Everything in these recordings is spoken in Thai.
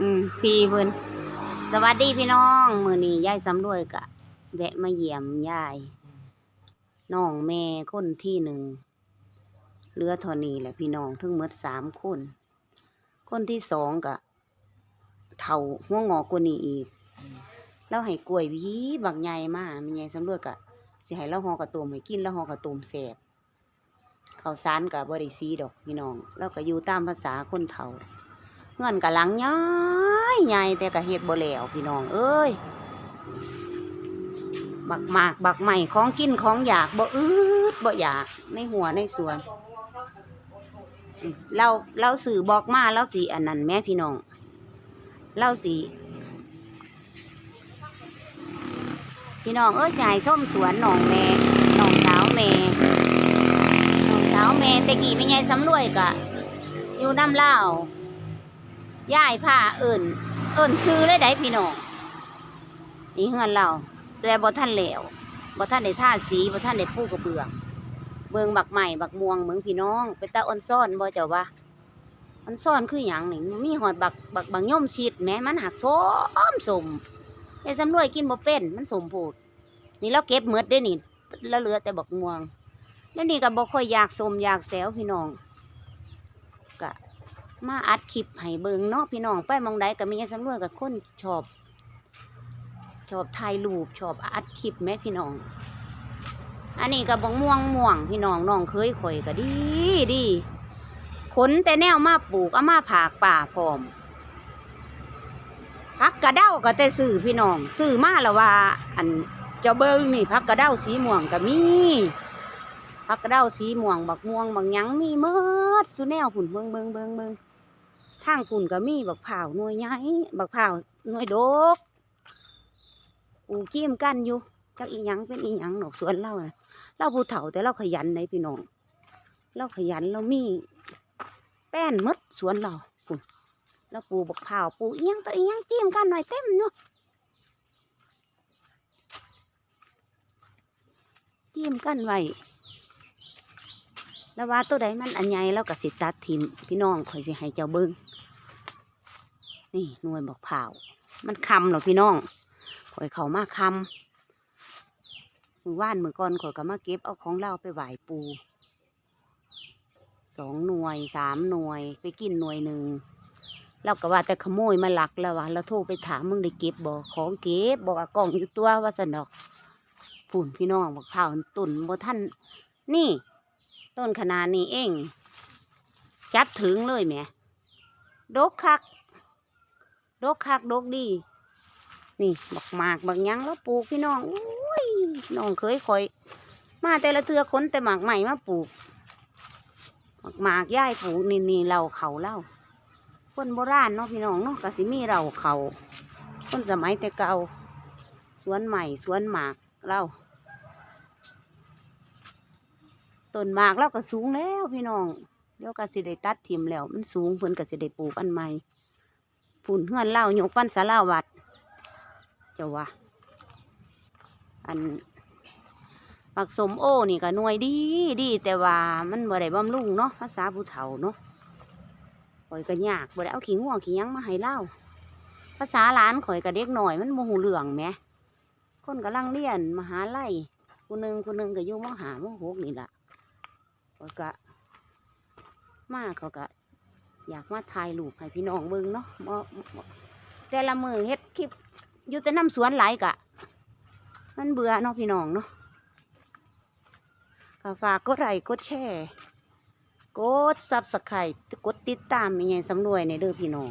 อืมฟรีเพิ่นสวัสดีพี่น้องมื้อนี้ยายสำรวยกะ แวะมาเยี่ยมยายน้องแม่คนที่หนึ่งเหลือเท่านี้แหละพี่น้องทั้งหมดสามคน คนที่สองกะเฒ่าหัวงอกว่านี้อีก แล้วให้กล้วยหวีบักใหญ่มาแม่ยายสำรวยกะสิให้เราหอกระตุมให้กินแล้วหอกระตุมแซ่บข้าวสารกะบ่ได้ซีดอกพี่น้อง แล้วก็อยู่ตามภาษาคนเฒ่า เงื่อนกะหลังย้ายใหญ่แต่กะเฮ็ดบ่แล้วพี่น้องเอ้ยบักหมากบักใหม่ของกินของอยากบ่อืดบ่อยากในหัวในสวนเราเราสื่อบอกมาเราสิอันนั้นแม่พี่น้องเราสิพี่น้องเอ้ยสิให้ส้มสวนหนองแม่หนองสาวแม่หนองสาวแม่แต่กี้ไม่ใหญ่สำรวยกะอยู่น้ำเล่า ย่ายผ้าเอิ่น เอิ่นซื้อเลยได้พี่น้องนี่เฮือนเรา แต่บ่ท่านเหลวบ่ท่านได้ท่าสีบ่ท่านได้ปูกระเบื้องเบิ่งบักใหม่บักม่วงเมืองพี่น้องเป็นตาอ่อนซ่อนบ่เจ้าว่าอ่อนซ่อนคือหยังนี่มีหอดบักบักบักย่อมชิดแม้มันหักส้มสมไอ้สำรวยกินบ่เป็นมันสมโพูดนี่เราเก็บหมดได้นี่แล้วเหลือแต่บักม่วงแล้วนี่ก็บ่ค่อยอยากสมอยากแซวพี่น้องก็ มาอัดคลิปให้เบิงเนาะพี่น้องไปมองใดก็มีสำรวจกับคนชอบ ชอบถ่ายรูปชอบอัดคลิปแม่พี่น้อง อันนี้ก็บองม่วงม่วงพี่น้องน้องเคยข่อยก็ดีดีขนแต่แนวมาปลูกเอามาผากป่าพร้อมพักกระเด้าก็แต่ซื้อพี่น้องซื้อมาแล้วว่า อันเจ้าเบิงนี่พักกระเด้าสีม่วงก็มี ผักกระเด้าสีม่วงบักม่วงบักหยังมีเมิดสุแนวผุ่นเบิงเบิงเบิงเบิงทางผุ่นก็มีบักเผาหน่วยใหญ่บักเผาหน่วยดกอูกิ้มกันอยู่จักอีหยังเป็นอีหยังหนอกสวนเราน่ะเราผู้เฒ่าแต่เราขยันในพี่น้องเราขยันเรามี แป้นมดสวนเราผุ่นเราปูบักเผาวปลูกอีหยังตัวอีหยังจิ้มกันหน่อยเต็มอยู่จิ้มกันไว้ แล้วว่าตัวใดมันอันใหญ่แล้วก็สิตัดทิมพี่น้องคอยสิให้เจ้าเบิ้งนี่หน่วยบอกเผามันคำหรอพี่น้องคอยเขามาคำมือว่านมือก่อนคอยก็มาเก็บเอาของเราไปไหวปูสองหน่วยสามหน่วย ไปกินหน่วยหนึ่งเราก็ว่าแต่ขโมยมาหลักแล้วว่าเราโทรไปถามมึงได้เก็บบ่ของเก็บบอกว่ากล่องอยู่ตัวว่าสนอกผุ่นพี่น้องบอกเผาตุ่นบ่ท่านนี่ ต้นขนาดนี้เอง จับถึงเลยแหม่ดกคัก ดกคักดกดี นี่บักหมากบักยังแล้วปลูกพี่น้องอุ้ยน้องเคยคอย มาแต่ละเทือคนแต่หมากใหม่มาปลูกหมากหมากย่ายปลูกนี่นี่เราเขาเล่าคนโบราณเนาะพี่น้องเนาะกสิมีเราเขาคนสมัยแต่เก่าสวนใหม่สวนหมากเล่า ต้นหมากเราก็สูงแล้วพี่น้องเดี๋ยวก็สิได้ตัดทิมแล้ว มันสูงเพิ่นก็สิได้ปลูกอันใหม่ผุ่นเฮือนเล่ายกปั้นสาราวัดเจ้าว่าอันปักสมโอ้นี่ก็หน่วยดีดีแต่ว่ามันบ่ได้บำรุงเนาะภาษาผู้เฒ่าเนาะข่อยก็ยากบ่ได้เอาขี้ง่วงขี้ยังมาให้เล่า ภาษาหลานข่อยก็เด็กหน่อยมันโมหูเรื่องแหมคนกำลังเรียนมหาลัยผู้หนึ่งผู้หนึ่งก็อยู่มหาโมหกนี่แหละ เขาก็มาเขาก็อยากมาถ่ายรูปให้พี่น้องเบิ่งเนาะแต่ละมือเฮ็ดคลิปอยู่แต่น้ำสวนไหลกะ มันเบื่อเนาะพี่น้องเนาะก็ฝากกดไลค์กดแชร์กดซับสไครต์กดติดตามเมียสำรวยในเด้อพี่น้อง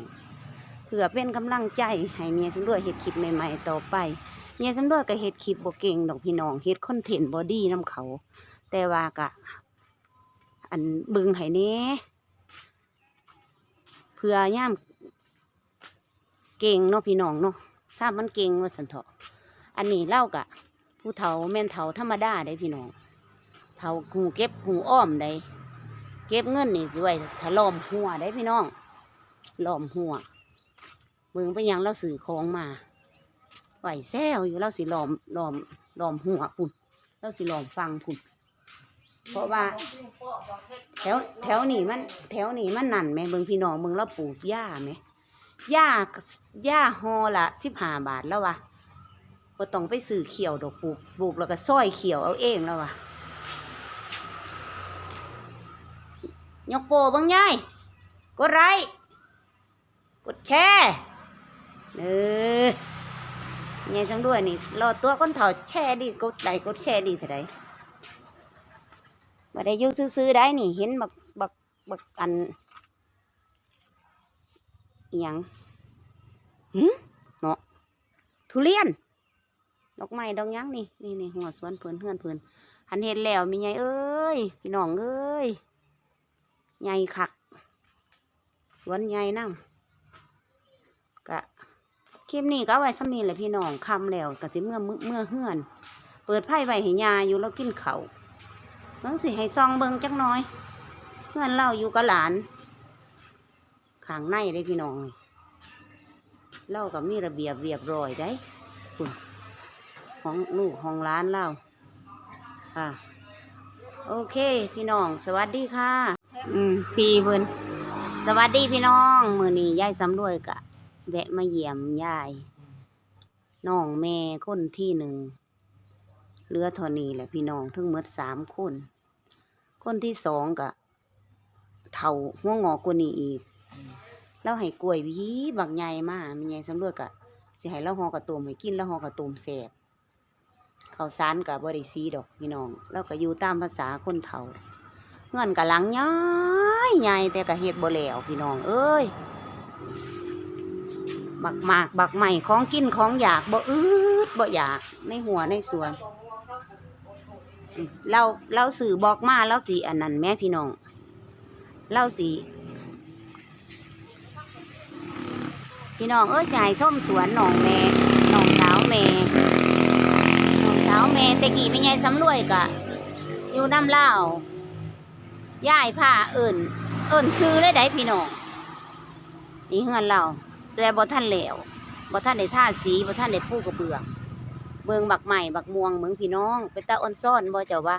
เพื่อเป็นกำลังใจให้เมียสำรวยเฮ็ดคลิปใหม่ๆต่อไปเมียสำรวยก็เฮ็ดคลิปบ่เก่งดอกพี่น้องเฮ็ดคอนเทนต์บ่ดีนํเขา แต่ว่าก็ อันเบึงให้แน่เพื่อย่ามเก่งเนาะพี่น้องเนาะทราบมันเก่งว่าสันเถาะอันนี้เล่ากะ ผู้เฒ่าแม่นเฒ่าธรรมดาได้พี่น้องเฒ่าหูเก็บหูอ้อมได้เก็บเงินนี่สิไว้ถล่อมหัวได้พี่น้องล้อมหัวเบิ่งไปยังเราสื่อของมาไหวแซวอยู่เราสิหลอมหลอมหลอมหัวพุ่นเราสิหลอมฟังพุ่น เพราะว่า แถวแถวนี้มัน แถวนี้มันนั่นไหมเบิ่งพี่น้องเบิ่งเราปลูกหญ้าไหมย่าย่าฮอละสิบห้าบาทแล้ววะบ่ต้องไปซื้อเขียวดอกปลูกปลูกแล้วก็ซอยเขียวเอาเองแล้ววะยกโปเบังยายกดไลค์กดแชร์เออยายสังด้วยนี่รอตัวคนเฒ่าแชร์ดีกดไลค์กดแชร์ดีเท่าใด บ่ได้อยู่ซื้อๆได้นี่ เห็นบักบักบักอันอิหยังหืมเนาะทุเรียน ดอกไม้ดอกหยังนี่นี่นี่หัวสวนเพื่อนเพื่อนเพื่อนหันเห็นแล้วมีไงเอ้ยพี่น้องเอ้ยใหญ่คัก สวนใหญ่นั่งกะคลิปนี้ก็ไว้ซ้ำนี้แหละพี่น้องคำแล้วก็สิเมื่อเมื่อเฮือน เปิดไพ่ไว้ให้ยาอยู่แล้วกินเขาว เบิ่งสิให้ซองเบิ่งจักหน้อยเพื่อนเล่าอยู่กับหลานข้างในเลยพี่น้องเล่ากับมีระเบียบเรียบร้อยได้คุณของลูกของร้านเล่าค่ะโอเคพี่น้อง สวัสดีค่ะ อืมฟรีเพิ่นสวัสดีพี่น้องมือนี้ยายสำรวยกะ แวะมาเยี่ยมยายน้องแม่คนที่หนึ่งเหลือเท่านี้แหละพี่น้องทั้งหมดสามคน คนที่สองกะเท่าหัวงอกกว่านี้อีกเราให้กล้วยวีบักใหญ่มากมีใหญ่สำรวจกะสิให้เราหอกระตุมให้กินแล้วหอกระตุมแซ่บข้าวสารกับบริสีดอกพี่น้องเราก็อยู่ตามภาษาคนเฒ่าเงื่อนกะหลังย้ายใหญ่แต่ก็เฮ็ดบ่แล้วพี่น้อง เอ้ยบักหมากบักใหม่ของกินของอยากบ่อืดบ่อยากในหัวในสวน เราเราสื่อบอกมาเราสีอันนั้นแม่พี่น้องเราสีพี่น้องเอ้ยจ่ายส้มสวนหนองแม่หนองสาแม่หนองสาแม่แต่กี้ไม่ใหญ่สำรวยกะอยู่น้ำเล่าย่ายผ้าเอิ่นเอิ่นซื้อได้ไดพี่น้องนี่เฮือนเราแต่บ่ท่านเหลวบ่ท่านได้ท่าสีบ่ท่านได้ปูกระเบื้อง เบิ่งบักใหม่บักม่วงเมืองพี่น้องเป็นตาออนซ่อนบ่เจ้าว่า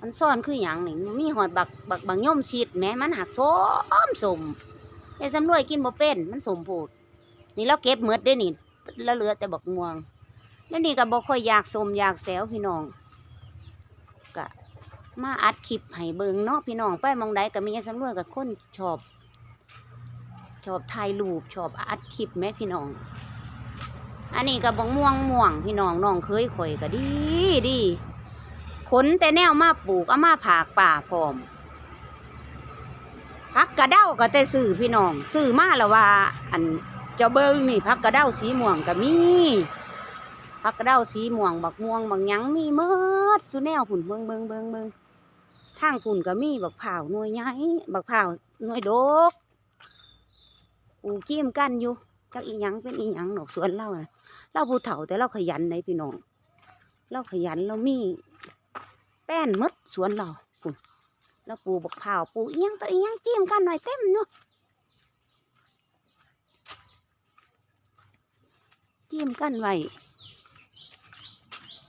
อ่อนซ่อนคือหยังนี่มีหอดบักบักบักย่อมชีดแม้มันหักส้มสมยายสำรวยกินบ่เป็นมันสมโพดนี่เราเก็บหมดได้นี่แล้วเหลือแต่บักม่วง แล้วนี่ก็บ่ค่อยอยากสมอยากแซวพี่น้องก็มาอัดคลิปให้เบิงเนาะพี่น้องไปมองใดก็มียายสำรวยกับคนชอบชอบถ่ายรูปชอบอัดคลิปแม่พี่น้อง อันนี้ก็บักม่วงม่วงพี่น้องน้องเคยข่อยก็ดีดีขนแต่แนวมาปลูกเอามาผากป่าพร้อมพักกระเด้าก็แต่ซื้อพี่น้องซื้อมาแล้วว่า อันเจ้าเบิ้งนี่พักกระเด้าสีม่วงก็มีพักกระเด้าสีม่วงบักม่วงบักยังมีเมดสุแนวผุ่นเบิงเบิงเบิงเบิงทางผุ่นก็มีบักเผาหน่วยใหญ่บักเผาหน่วยดกปูกิ้มกันอยู่จักอีหยังเป็นอีหยังดอกสวนเราน่ะ เราผู้เฒ่าแต่เราขยันในพี่น้อง เราขยันเรามี แป้นมดสวนเราแล้วปูบักเผาปูเอียงตัวเอียงจิ้มกันหน่อยเต็มอยู่จิ้มกันไว้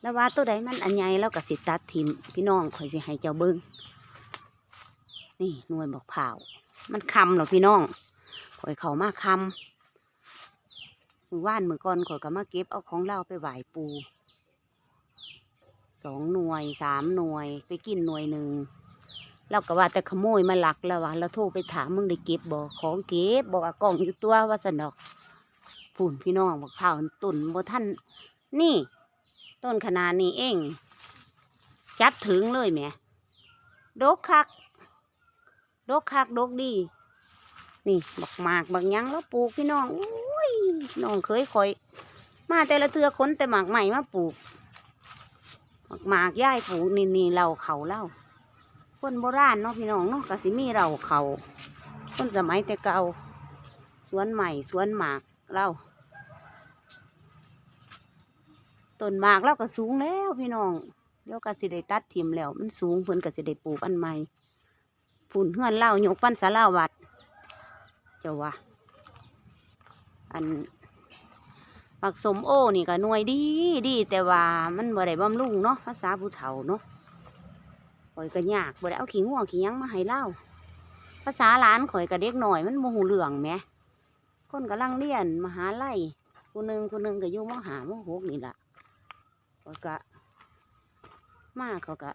แล้วว่าตัวใดมันอันใหญ่แล้วก็สิตัดทิมพี่น้องคอยสิให้เจ้าเบิ้งนี่นวยบกเผามันคำเหรอพี่น้องคอยเขามาคำ มือว่านมือก่อนคอยก็มาเก็บเอาของเราไปไหวปูสองหน่วยสามหน่วย ไปกินหน่วยหนึ่งเราก็ว่าแต่ขโมยมาหลักแล้ววะเราโทรไปถามมึงได้เก็บบ่ของเก็บบอกอากล่องอยู่ตัวว่าสนอกพูนพี่น้องบอกเผาตุ่นบ่ท่านนี่ ต้นขนาดนี้เอง จับถึงเลยแหม่ดกคักดกคักดกดี นี่บักหมากบักยังแล้วปลูกพี่น้องอ ยน้องเคยคอย มาแต่ละเทือคนแต่หมากใหม่มาปลูกหมากหมากย่ายปลูกนี่นี่เราเขาเล่าคนโบราณเนาะพี่น้องเนาะก็สิมีเราเขาคนสมัยแต่เก่าสวนใหม่สวนหมากเราต้นหมากเราก็สูงแล้วพี่น้องเดี๋ยวก็สิได้ตัดทิมแล้ว มันสูงเพิ่นก็สิได้ปลูกอันใหม่พุ่นเฮือนเล่ายกปั้นสาราวัดเจ้าว่า อันปักสมโอนี่ก็หน่วยดีดีแต่ว่ามันบ่ได้บำรุงเนาะภาษาผู้เฒ่าเนาะข่อยก็ยากบ่ได้เอาขี้ง่วงขี้ยังมาให้เล่า ภาษาหลานข่อยก็เด็กหน่อยมันโมโหเรื่องแหมคนกำลังเรียนมหาลัยผู้หนึ่งผู้หนึ่งก็อยู่มหามหกนี่ล่ะเขาก็มาเขาก็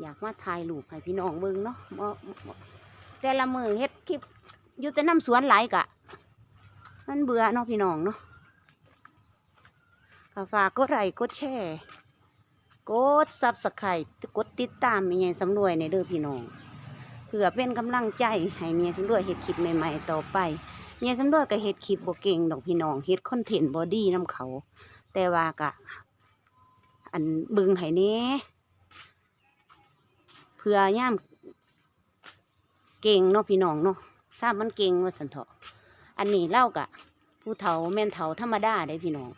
อยากมาถ่ายรูปให้พี่น้องเบิ่งเนาะแต่ละมือเฮ็ดคลิปอยู่แต่น้ำสวนหลกะ มันเบื่อเนาะพี่น้องเนาะก็ฝากกดไลค์กดแชร์กดซับสไครต์กดติดตามมีไงสำรวยในเด้อพี่น้องเพื่อเป็นกำลังใจให้เมียสำรวยเฮ็ดคลิปใหม่ๆต่อไปเมียสำรวยก็เฮ็ดคลิปบ่เก่งดอกพี่น้องเฮ็ดคอนเทนต์บ่ดีนํเขา แต่ว่าก็อันบึงให้แหน่เพื่อย่ามเก่งเนาะพี่น้องเนาะทราบมันเก่งว่าสันเถาะ อันนี้เล่ากะ ผู้เฒ่าแม่นเฒ่าธรรมดาได้พี่น้อง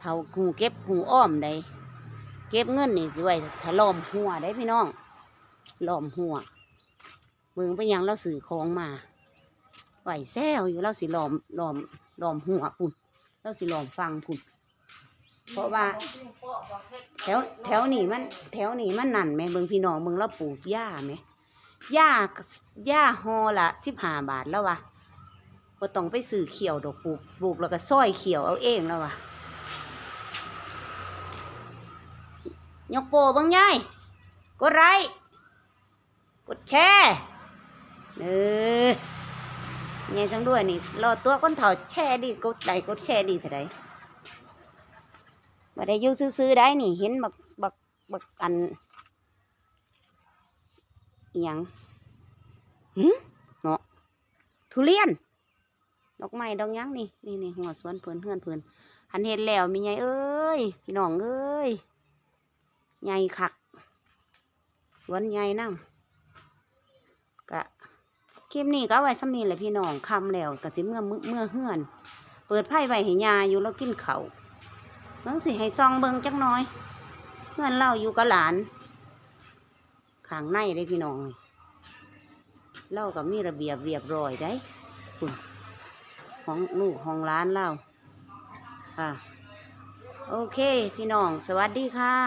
เฒ่าหูเก็บหูอ้อมได้เก็บเงินนี่สิไว้ถล่มหัวได้พี่น้องล้อมหัวเบิ่งไปยังเราสื่อของมาไหวแซวอยู่เราสิหลอมหลอมหลอมหัวพุ่นเราสิหลอมฟังพุ่นเพราะว่าแถวแถวนี้มัน แถวนี้มันนั่นไหมเบิ่งพี่น้องเบิ่งเราปลูกหญ้าไหมหญ้าหญ้าฮอละสิบห้าบาทแล้ววะ บ่ต้องไปซื้อเขียวดอกปลูกปลูกแล้วก็ซอยเขียวเอาเองแล้ววะยกโปบิ่งยายกดไลค์กดแชร์เออไงจังด้วยนี่รอตัวคนเฒ่าแช่ดีกดไลค์กดแช่ดีเท่าไรมาได้ยู่ซื้อได้นี่ เห็นบักบักบักอันอหยังหืมเนาะทุเรียน ดอกไม้ดอกยังนี่นี่นี่หัวสวนเพิ่อนเฮือนเพิ่อนหันเห็นแล้วมีไงเอ้ยพี่น้องเอ้ยใหญ่คัก สวนใหญ่นั่งกะคลิปนี้ก็ไว้สำนีแหละพี่น้องคำแล้วก็สิเมื่อมื้อเมื่อเฮือน เปิดไพ่ไว้ให้ยาอยู่แล้วกินเขาเบิ่งสิให้ซองเบิ่งจักน้อยเพื่อนเล่าอยู่กับหลานข้างในเลยพี่น้องเล่ากับมีระเบียบเรียบร้อยได้คุณ ของลูกของร้านเราค่ะ โอเค พี่น้อง สวัสดีค่ะ